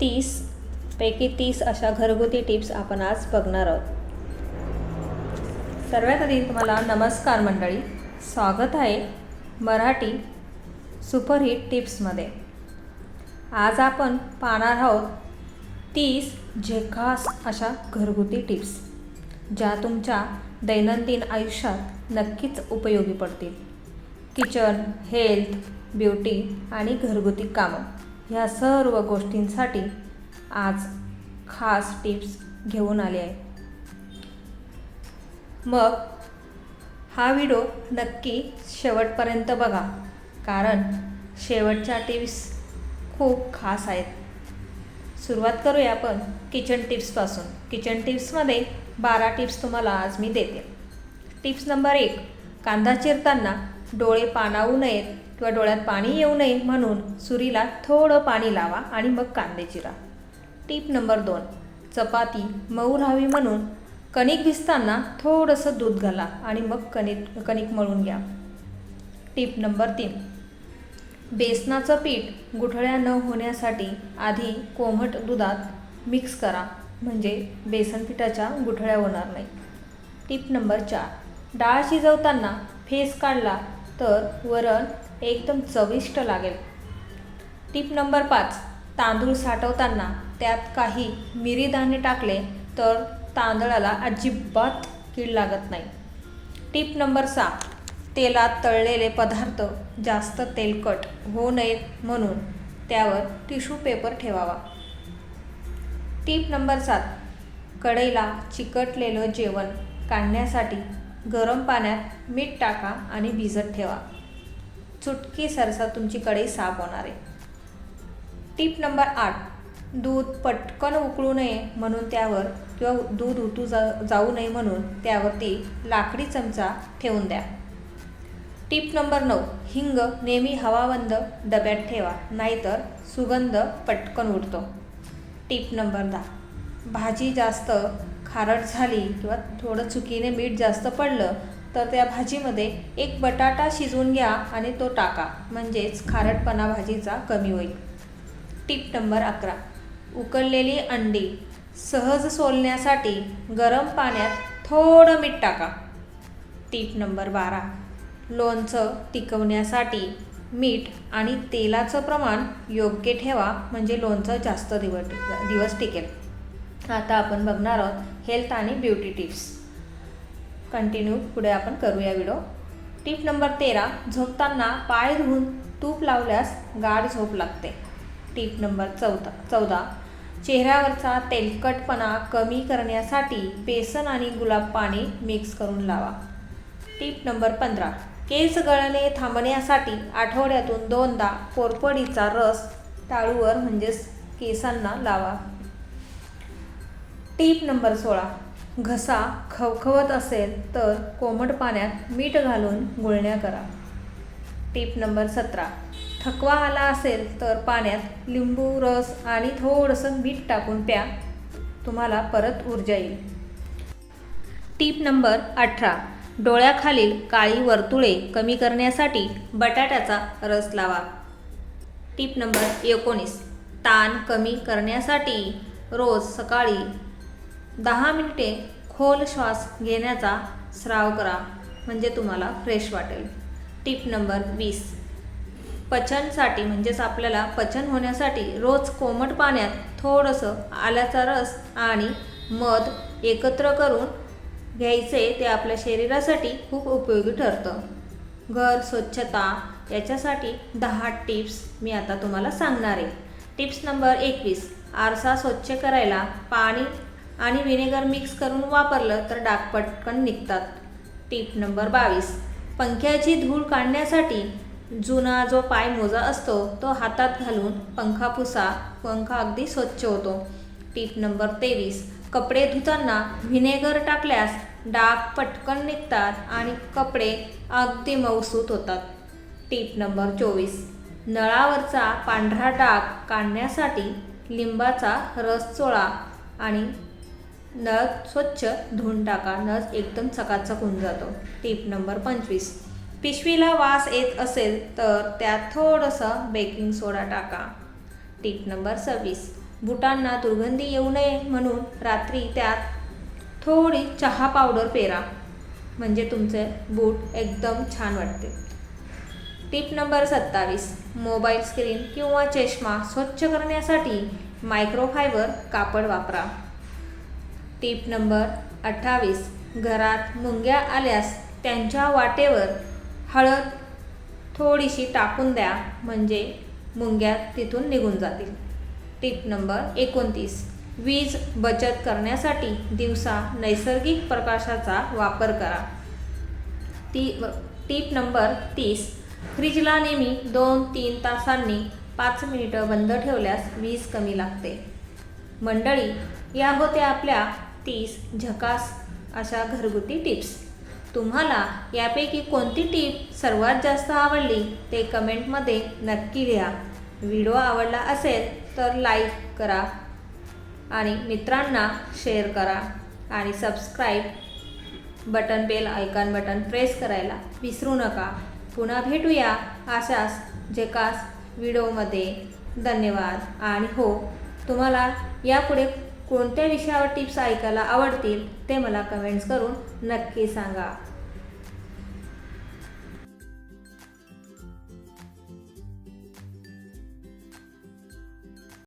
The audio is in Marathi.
तीस पैकी तीस अशा घरगुती टिप्स आपण आज बघणार आहोत. सर्वात आधी तुम्हाला नमस्कार मंडळी स्वागत आहे मराठी सुपरहिट टिप्समध्ये. आज आपण पाहणार आहोत तीस झेखास अशा घरगुती टिप्स ज्या तुमच्या दैनंदिन आयुष्यात नक्कीच उपयोगी पडतील. किचन हेल्थ ब्युटी आणि घरगुती कामं. ह्या सर्व गोष्टींसाठी आज खास टिप्स घेऊन आले आहे. मग हा व्हिडिओ नक्की शेवटपर्यंत बघा कारण शेवटच्या टिप्स खूप खास आहेत. सुरुवात करूया आपण किचन टिप्सपासून किचन टिप्समध्ये बारा टिप्स तुम्हाला आज मी देते. टिप्स नंबर एक कांदा चिरताना डोळे पाणावू नयेत. किंवा डोळ्यात पाणी येऊ नये म्हणून सुरीला थोडं पाणी लावा आणि मग कांदे चिरा. टीप नंबर दोन. चपाती मऊ राहावी म्हणून कणिक भिजताना थोडंसं दूध घाला आणि मग कणिक कणिक मळून घ्या. टीप नंबर तीन. बेसनाचं पीठ गुठळ्या न होण्यासाठी आधी कोमट दुधात मिक्स करा म्हणजे बेसन पिठाच्या गुठळ्या होणार नाही. टीप नंबर चार. डाळ शिजवताना फेस काढला तर वरण एकदम चविष्ट लागेल. टिप नंबर पाच तांदूळ साठवताना त्यात काही मिरी दाणे टाकले तर तांदळाला अजिबात कीड लागत नाही. टिप नंबर सहा तेलात तळलेले पदार्थ जास्त तेलकट होऊ नयेत म्हणून त्यावर टिश्यू पेपर ठेवावा. टीप नंबर सात कढईला चिकटलेलं जेवण काढण्यासाठी गरम पाण्यात मीठ टाका आणि भिजत ठेवा. चुटकी सरसा तुमची कढई साफ होणार आहे. टीप नंबर आठ दूध पटकन उकळू नये म्हणून त्यावर किंवा दूध उतू जा जाऊ नये म्हणून त्यावरती लाकडी चमचा ठेवून द्या. टीप नंबर नऊ हिंग नेहमी हवाबंद डब्यात ठेवा नाहीतर सुगंध पटकन उडतो. टीप नंबर दहा भाजी जास्त खारट झाली किंवा थोडं चुकीने मीठ जास्त पडलं तर त्या भाजीमध्ये एक बटाटा शिजवून घ्या आणि तो टाका. म्हणजेच खारटपणा भाजीचा कमी होईल. टीप नंबर अकरा. उकळलेली अंडी सहज सोलण्यासाठी गरम पाण्यात थोडं मीठ टाका. टीप नंबर बारा. लोणचं टिकवण्यासाठी मीठ आणि तेलाचं प्रमाण योग्य ठेवा म्हणजे लोणचं जास्त दिवस दिवस टिकेल. आता आपण बघणार आहोत हेल्थ आणि ब्युटी टिप्स. कंटिन्यू पुढे आपण करूया व्हिडिओ टिप नंबर तेरा झोपताना पाय धुवून तूप लावल्यास गाढ झोप लागते. टिप नंबर चौदा चौदा चेहऱ्यावरचा तेलकटपणा कमी करण्यासाठी बेसन आणि गुलाब पाणी मिक्स करून लावा. टिप नंबर पंधरा केस गळणे थांबण्यासाठी आठवड्यातून दोनदा कोरपडीचा रस टाळूवर म्हणजेच केसांना लावा. टीप नंबर सोळा. घसा खवखवत असेल तर कोमट पाण्यात मीठ घालून गुळण्या करा. टीप नंबर सतरा. थकवा आला असेल तर पाण्यात लिंबू रस आणि थोडंसं मीठ टाकून प्या. तुम्हाला परत ऊर्जा येईल. टीप नंबर अठरा. डोळ्याखालील काळी वर्तुळे कमी करण्यासाठी बटाट्याचा रस लावा. टीप नंबर एकोणीस. ताण कमी करण्यासाठी रोज सकाळी दहा मिनिटे खोल श्वास घेण्याचा स्राव करा म्हणजे तुम्हाला फ्रेश वाटेल. टिप नंबर वीस. पचनसाठी म्हणजेच आपल्याला पचन होण्यासाठी रोज कोमट पाण्यात थोडंसं आल्याचा रस आणि मध एकत्र करून घ्यायचे ते आपल्या शरीरासाठी खूप उपयोगी ठरतं. घर स्वच्छता याच्यासाठी दहा टिप्स मी आता तुम्हाला सांगणार आहे. टिप्स नंबर एकवीस. आरसा स्वच्छ करायला पाणी आणि व्हिनेगर मिक्स करून वापरलं तर डाग पटकन निघतात. टीप नंबर बावीस. पंख्याची धूळ काढण्यासाठी जुना जो पाय मोजा असतो तो हातात घालून पंखा पुसा पंखा अगदी स्वच्छ होतो. टीप नंबर तेवीस. कपडे धुताना व्हिनेगर टाकल्यास डाग पटकन निघतात आणि कपडे अगदी मऊसूत होतात. टीप नंबर चोवीस. नळावरचा पांढरा डाग काढण्यासाठी लिंबाचा रस चोळा आणि नळ स्वच्छ धुवून टाका नळ एकदम चकाचक होऊन जातो. टीप नंबर पंचवीस. पिशवीला वास येत असेल तर त्यात थोडंसं बेकिंग सोडा टाका. टीप नंबर सव्वीस. बुटांना दुर्गंधी येऊ नये म्हणून रात्री त्यात थोडी चहा पावडर पेरा. म्हणजे तुमचे बूट एकदम छान वाटते टिप नंबर सत्तावीस. मोबाईल स्क्रीन किंवा चष्मा स्वच्छ करण्यासाठी मायक्रोफायबर कापड वापरा. टीप नंबर अठ्ठावीस. घरात मुंग्या आल्यास त्यांच्या वाटेवर हळद थोडीशी टाकून द्या म्हणजे मुंग्या तिथून निघून जातील. टिप नंबर एकोणतीस. वीज बचत करण्यासाठी दिवसा नैसर्गिक प्रकाशाचा वापर करा. ती टीप नंबर तीस. फ्रीजला नेहमी दोन तीन तासांनी पाच मिनिटं बंद ठेवल्यास वीज कमी लागते. मंडळी या होत्या आपल्या तीस झकास अशा घरगुती टिप्स. तुम्हाला यापैकी कोणती टीप सर्वात जास्त आवडली ते कमेंटमध्ये नक्की लिहा. व्हिडिओ आवडला असेल तर लाईक करा आणि मित्रांना शेअर करा आणि subscribe button bell icon button press करायला विसरू नका. पुन्हा भेटूया अशाच जेकास व्हिडिओमध्ये. धन्यवाद आणि हो तुम्हाला यापुढे कोणत्या विषयावर टिप्स ऐकायला आवडतील ते मला कमेंट्स करून नक्की सांगा.